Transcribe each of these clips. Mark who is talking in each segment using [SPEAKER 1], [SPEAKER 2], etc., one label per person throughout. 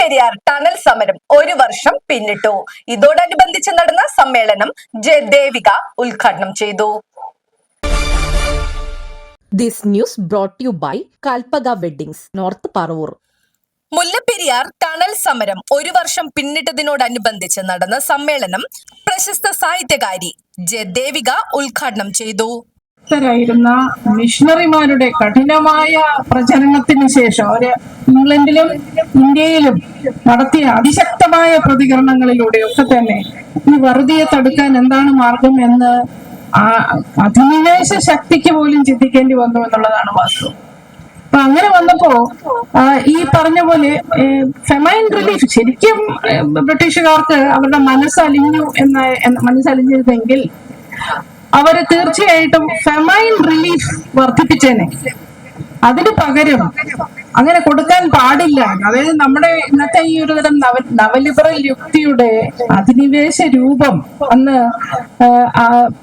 [SPEAKER 1] Mullaperiyar tunnel സമരം ഒരു വർഷം പിന്നിട്ടു. ഇതോടനുബന്ധിച്ച് നടന്ന സമ്മേളനം ദേവിക ഉദ്ഘാടനം ചെയ്തു.
[SPEAKER 2] This news brought you by by Kalpaga north Paravur.
[SPEAKER 1] Mullaperiyar tunnel സമരം ഒരു വർഷം പിന്നിട്ടതിനോടനുബന്ധിച്ച് നടന്ന സമ്മേളനം പ്രശസ്ത സാഹിത്യകാരി ജെ ദേവിക ഉദ്ഘാടനം ചെയ്തു.
[SPEAKER 3] ഭക്തരായിരുന്ന മിഷണറിമാരുടെ കഠിനമായ പ്രചരണത്തിന് ശേഷം അവർ ഇംഗ്ലണ്ടിലും ഇന്ത്യയിലും നടത്തിയ അതിശക്തമായ പ്രതികരണങ്ങളിലൂടെയൊക്കെ തന്നെ ഈ വറുതിയെ തടുക്കാൻ എന്താണ് മാർഗം എന്ന് ആ അധിനിവേശ ശക്തിക്ക് പോലും ചിന്തിക്കേണ്ടി വന്നു എന്നുള്ളതാണ് വാസ്തവം. അപ്പൊ അങ്ങനെ വന്നപ്പോ ഈ പറഞ്ഞ പോലെ ഫെമൈൻ റിലീഫ് ശരിക്കും ബ്രിട്ടീഷുകാർക്ക് അവരുടെ മനസ്സലിഞ്ഞു എന്ന- മനസ്സലിഞ്ഞിരുന്നെങ്കിൽ അവർ തീർച്ചയായിട്ടും ഫെമൈൻ റിലീഫ് വർദ്ധിപ്പിച്ചേനെ. അതിന് പകരം അങ്ങനെ കൊടുക്കാൻ പാടില്ല. അതായത് നമ്മുടെ ഇന്നത്തെ ഈ ഒരു തരം നവ നവലിബറൽ യുക്തിയുടെ അധിനിവേശ രൂപം അന്ന്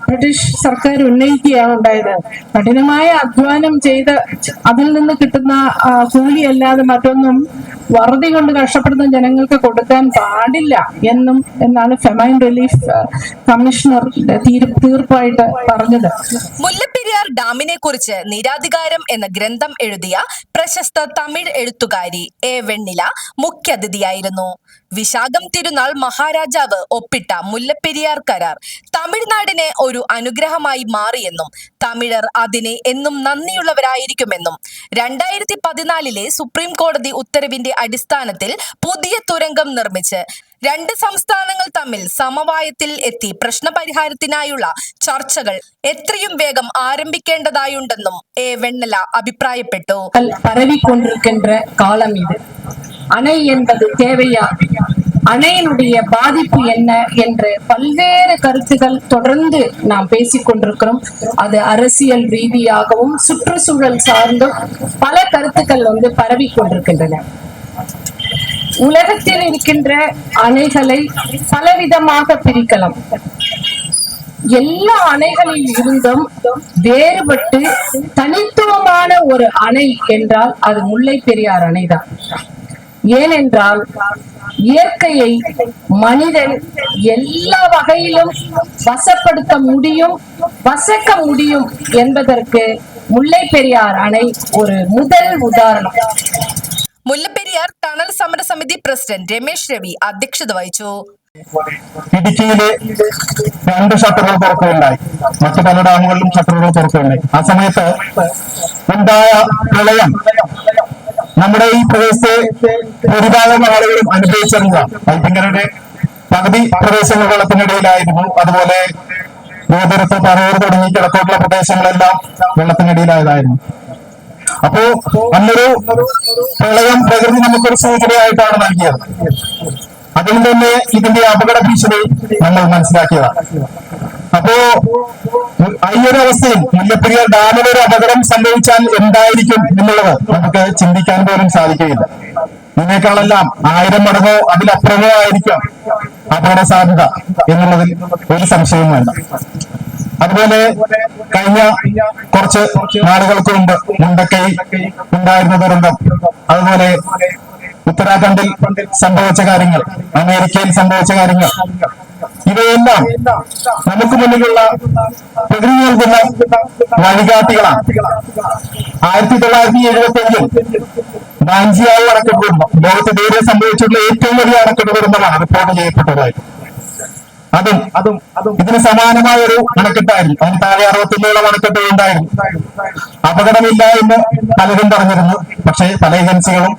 [SPEAKER 3] ബ്രിട്ടീഷ് സർക്കാർ ഉന്നയിക്കുകയാണ് ഉണ്ടായത്. കഠിനമായ അധ്വാനം ചെയ്ത് അതിൽ നിന്ന് കിട്ടുന്ന കൂലി കൂലിയല്ലാതെ മറ്റൊന്നും വറുതി കൊണ്ട് കഷ്ടപ്പെടുന്ന ജനങ്ങൾക്ക് കൊടുക്കാൻ പാടില്ല എന്നും എന്നാണ് ഫെമൈൻ റിലീഫ് കമ്മീഷണർ തീർപ്പായിട്ട് പറഞ്ഞത്.
[SPEAKER 1] മുല്ലപ്പെരിയാർ ഡാമിനെ കുറിച്ച് നിരാധികാരം എന്ന ഗ്രന്ഥം എഴുതിയ പ്രശസ്ത തമിഴ് എഴുത്തുകാരി എ. വെണ്ണില മുഖ്യാതിഥിയായിരുന്നു. വിശാഖം തിരുനാൾ മഹാരാജാവ് ഒപ്പിട്ട മുല്ലപ്പെരിയാർ കരാർ തമിഴ്നാടിനെ ഒരു അനുഗ്രഹമായി മാറിയെന്നും തമിഴർ അതിനെ എന്നും നന്ദിയുള്ളവരായിരിക്കുമെന്നും രണ്ടായിരത്തി പതിനാലിലെ സുപ്രീം കോടതി ഉത്തരവിന്റെ അടിസ്ഥാനത്തിൽ പുതിയ തുരങ്കം നിർമ്മിച്ച് രണ്ട് സംസ്ഥാനങ്ങൾ തമ്മിൽ സമവായത്തിൽ എത്തി പ്രശ്നപരിഹാരത്തിനായുള്ള ചർച്ചകൾ എത്രയും വേഗം ആരംഭിക്കേണ്ടതായുണ്ടെന്നും എ വെണ്ണല അഭിപ്രായപ്പെട്ടു
[SPEAKER 4] மக்கள் பரவிக்கொண்டிருக்கின்ற காலம் இது அணை என்பது தேவையா அணையினுடைய பாதிப்பு என்ன என்று பல்வேறு கருத்துகள் தொடர்ந்து நாம் பேசிக் கொண்டிருக்கிறோம் அது அரசியல் ரீதியாகவும் சுற்றுச்சூழல் சார்ந்தும் பல கருத்துக்கள் வந்து பரவி கொண்டிருக்கின்றன உலகத்தில் இருக்கின்ற அணைகளை பலவிதமாக பிரிக்கலாம். எல்லா அணைகளில் இருந்தும் வேறுபட்டு தனித்துவமான ஒரு அணை என்றால் அது முல்லை பெரியார் அணைதான். ஏனென்றால் இயற்கையை மனிதன் எல்லா வகையிலும் வசப்படுத்த முடியும் வசக்க முடியும் என்பதற்கு முல்லை பெரியார் அணை ஒரு முதல் உதாரணம்.
[SPEAKER 1] മുല്ലപ്പെരിയാർ ടണൽ സമരസമിതി പ്രസിഡന്റ് രമേശ് രവി അധ്യക്ഷത വഹിച്ചു.
[SPEAKER 5] ഇടുക്കിയിലെ രണ്ട് ഷട്ടറുകൾ തുറക്കുകയുണ്ടായി. മറ്റു പല ഡാമുകളിലും ഷട്ടറുകൾ തുറക്കുകയുണ്ടായി. ആ സമയത്ത് ഉണ്ടായ പ്രളയം നമ്മുടെ ഈ പ്രദേശത്തെ ഭൂരിഭാഗം ആളുകളും അനുഭവിച്ചറിഞ്ഞതാണ് വൈപ്പിങ്കരുടെ പകുതി പ്രദേശങ്ങൾ അതുപോലെ ഗോപുരത്ത് പറയൂർ തുടങ്ങി കിഴക്കോട്ടുള്ള പ്രദേശങ്ങളെല്ലാം വെള്ളത്തിനിടയിലായതായിരുന്നു. അപ്പോ നമ്മളൊരു പ്രളയം പ്രകൃതി നമുക്കൊരു സൂചനയായിട്ടാണ് നൽകിയത്. അതിൽ തന്നെ ഇതിന്റെ അപകട ഭീഷണി നമ്മൾ മനസ്സിലാക്കിയതാണ്. അപ്പോ ഈ ഒരു അവസ്ഥയിൽ മുല്ലപ്പെരിയാർ ഡാമിന് ഒരു അപകടം സംഭവിച്ചാൽ എന്തായിരിക്കും എന്നുള്ളത് നമുക്ക് ചിന്തിക്കാൻ പോലും സാധിക്കുകയില്ല. ഇതിനേക്കാളെല്ലാം ആയിരം മടങ്ങോ അതിലപ്പുറമോ ആയിരിക്കാം അപകട സാധ്യത എന്നുള്ളതിൽ ഒരു സംശയവും വേണ്ട അതുപോലെ കഴിഞ്ഞ കുറച്ച് നാളുകൾക്ക് മുമ്പ് മുണ്ടക്കൈ ഉണ്ടായിരുന്ന ദുരന്തം. അതുപോലെ ഉത്തരാഖണ്ഡിൽ സംഭവിച്ച കാര്യങ്ങൾ അമേരിക്കയിൽ സംഭവിച്ച കാര്യങ്ങൾ. ഇവയെല്ലാം നമുക്ക് മുന്നിലുള്ള പ്രകൃതി നൽകുന്ന വഴികാട്ടികളാണ്. ആയിരത്തി തൊള്ളായിരത്തി എഴുപത്തി അഞ്ചിൽ ബാഞ്ചിയായി അണക്കെട്ട് ദുരന്തം ലോകത്ത് നേരെ സംഭവിച്ചിട്ടുള്ള ഏറ്റവും വലിയ അണക്കെട്ട് ദുരന്തമാണ്. റിപ്പോർട്ട് ചെയ്യപ്പെട്ടതായിട്ട് അതും അതും അതും. ഇതിന് സമാനമായ ഒരു അണക്കെട്ടായിരുന്നു അതിന് താഴെ അറുപത്തൊന്നോളം അണക്കെട്ടുകൾ ഉണ്ടായിരുന്നു. അപകടമില്ല എന്ന് പലരും പറഞ്ഞിരുന്നു. പക്ഷേ പല ഏജൻസികളും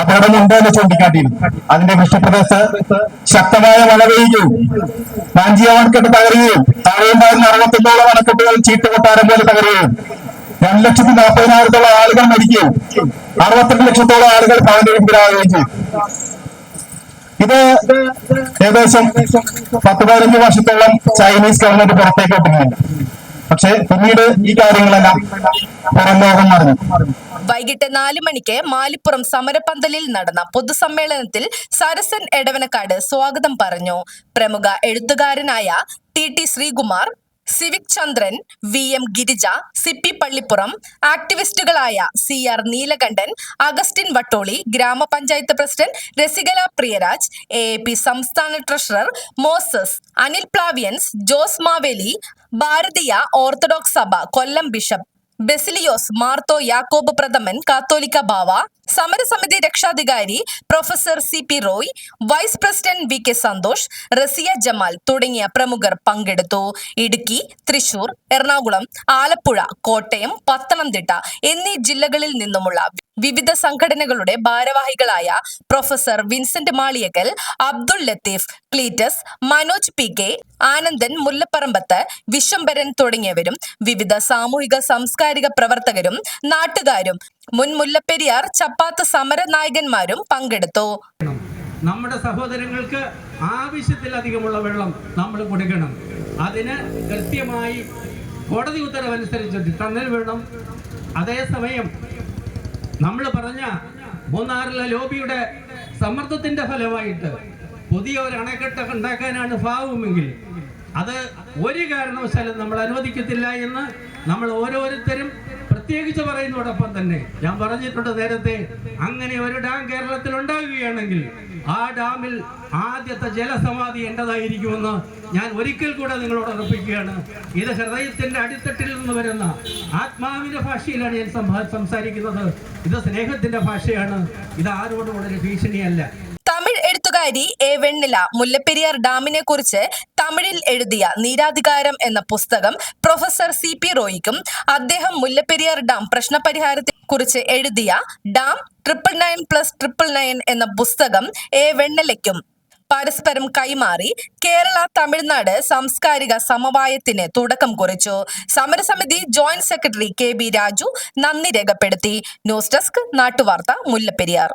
[SPEAKER 5] അപകടമുണ്ട് എന്ന് ചൂണ്ടിക്കാട്ടിയിരുന്നു. അതിന്റെ വൃഷ്ടിപ്രദേശത്ത് ശക്തമായ മഴ പെയ്യുകയും വാഞ്ചിയ അണക്കെട്ട് തകരുകയും താഴെ ഉണ്ടായിരുന്ന അറുപത്തൊന്നോളം അണക്കെട്ടുകൾ ചീട്ടുകൊട്ടാരം പോലെ തകരുകയും രണ്ട് ലക്ഷത്തി നാൽപ്പതിനായിരത്തോളം ആളുകൾ മരിക്കുകയും അറുപത്തെട്ട് ലക്ഷത്തോളം ആളുകൾ ഭവനരഹിതരാകുകയും ചെയ്തു. ഇത് ഏകദേശം പത്ത് പതിനഞ്ച് വർഷത്തോളം ചൈനീസ് ഗവൺമെന്റ് പുറത്തേക്ക് വിട്ടിരുന്നില്ല പക്ഷെ പിന്നീട് ഈ കാര്യങ്ങളെല്ലാം പുറം ലോകം മറിഞ്ഞു.
[SPEAKER 1] വൈകിട്ട് നാല് മണിക്ക് മാലിപ്പുറം സമരപന്തലിൽ നടന്ന പൊതുസമ്മേളനത്തിൽ സരസൻ എടവനക്കാട് സ്വാഗതം പറഞ്ഞു. പ്രമുഖ എഴുത്തുകാരനായ T T Sreekumar Civic Chandran V M Girija Sippy Pallippuram ആക്ടിവിസ്റ്റുകളായ C R Neelakandan Augustine Vattoli ഗ്രാമപഞ്ചായത്ത് president Rasikala Priyaraj A P സംസ്ഥാന ട്രഷറർ മോസസ് അനിൽ പ്ലാവിയൻസ് ജോസ് മാവേലി ഭാരതീയ ഓർത്തഡോക്സ് സഭ കൊല്ലം ബിഷപ്പ് ബെസിലിയോസ് മാർത്തോ യാക്കോബ് പ്രഥമൻ കാത്തോലിക്ക ബാവ സമരസമിതി രക്ഷാധികാരി professor C P Roy vice president V K Santhosh Raziya Jamal തുടങ്ങിയ പ്രമുഖർ പങ്കെടുത്തു. ഇടുക്കി തൃശൂർ എറണാകുളം ആലപ്പുഴ കോട്ടയം പത്തനംതിട്ട എന്നീ ജില്ലകളിൽ നിന്നുമുള്ള വിവിധ സംഘടനകളുടെ ഭാരവാഹികളായ professor Vincent Maliyakkal Abdul Latheef Cleetus Manoj P K Anandan Mullapparambath Viswambaran തുടങ്ങിയവരും വിവിധ സാമൂഹിക സാംസ്കാരിക പ്രവർത്തകരും നാട്ടുകാരും മുൻ മുല്ലപ്പെരിയാർ ചപ്പാത്ത് സമര നായകന്മാരും പങ്കെടുത്തു.
[SPEAKER 6] നമ്മുടെ സഹോദരങ്ങൾക്ക് ആവശ്യത്തിലധികമുള്ള വെള്ളം നമ്മൾ കൊടുക്കണം. അതിന് കൃത്യമായി കോടതി ഉത്തരവനുസരിച്ച് തന്നൽ വേണം. അതേസമയം നമ്മൾ പറഞ്ഞ മൂന്നാറിലെ ലോബിയുടെ സമ്മർദ്ദത്തിന്റെ ഫലമായിട്ട് പുതിയ ഒരു അണക്കെട്ട് ഉണ്ടാക്കാനാണ് ഭാവമെങ്കിൽ അത് ഒരു കാരണവശാലും നമ്മൾ അനുവദിക്കത്തില്ല എന്ന് നമ്മൾ ഓരോരുത്തരും പ്രത്യേകിച്ച് പറയുന്നതോടൊപ്പം തന്നെ ഞാൻ പറഞ്ഞിട്ടുണ്ട് നേരത്തെ അങ്ങനെ ഒരു ഡാം കേരളത്തിൽ ഉണ്ടാകുകയാണെങ്കിൽ ആ ഡാമിൽ ആദ്യത്തെ ജലസമാധി എന്റേതായിരിക്കുമെന്ന് ഞാൻ ഒരിക്കൽ കൂടെ നിങ്ങളോട് ഉറപ്പിക്കുകയാണ്. ഇത് ഹൃദയത്തിന്റെ അടിത്തട്ടിൽ നിന്ന് വരുന്ന ആത്മാവിന്റെ ഭാഷയിലാണ് ഞാൻ സംസാരിക്കുന്നത്. ഇത് സ്നേഹത്തിന്റെ ഭാഷയാണ്. ഇത് ആരോടും വളരെ ഭീഷണിയല്ല.
[SPEAKER 1] എഴുത്തുകാരി എ വെണ്ണില മുല്ലപ്പെരിയാർ ഡാമിനെ കുറിച്ച് തമിഴിൽ എഴുതിയ നീരാധികാരം എന്ന പുസ്തകം പ്രൊഫസർ സി പി റോയിക്കും അദ്ദേഹം മുല്ലപ്പെരിയാർ ഡാം പ്രശ്നപരിഹാരത്തെ കുറിച്ച് എഴുതിയ dam triple nine plus triple nine എന്ന പുസ്തകം എ വെണ്ണിലയ്ക്കും പരസ്പരം കൈമാറി കേരള തമിഴ്നാട് സാംസ്കാരിക സമവായത്തിന് തുടക്കം കുറിച്ചു. സമരസമിതി joint secretary K B Raju നന്ദി രേഖപ്പെടുത്തി. ന്യൂസ് ഡെസ്ക് നാട്ടുവാർത്ത മുല്ലപ്പെരിയാർ.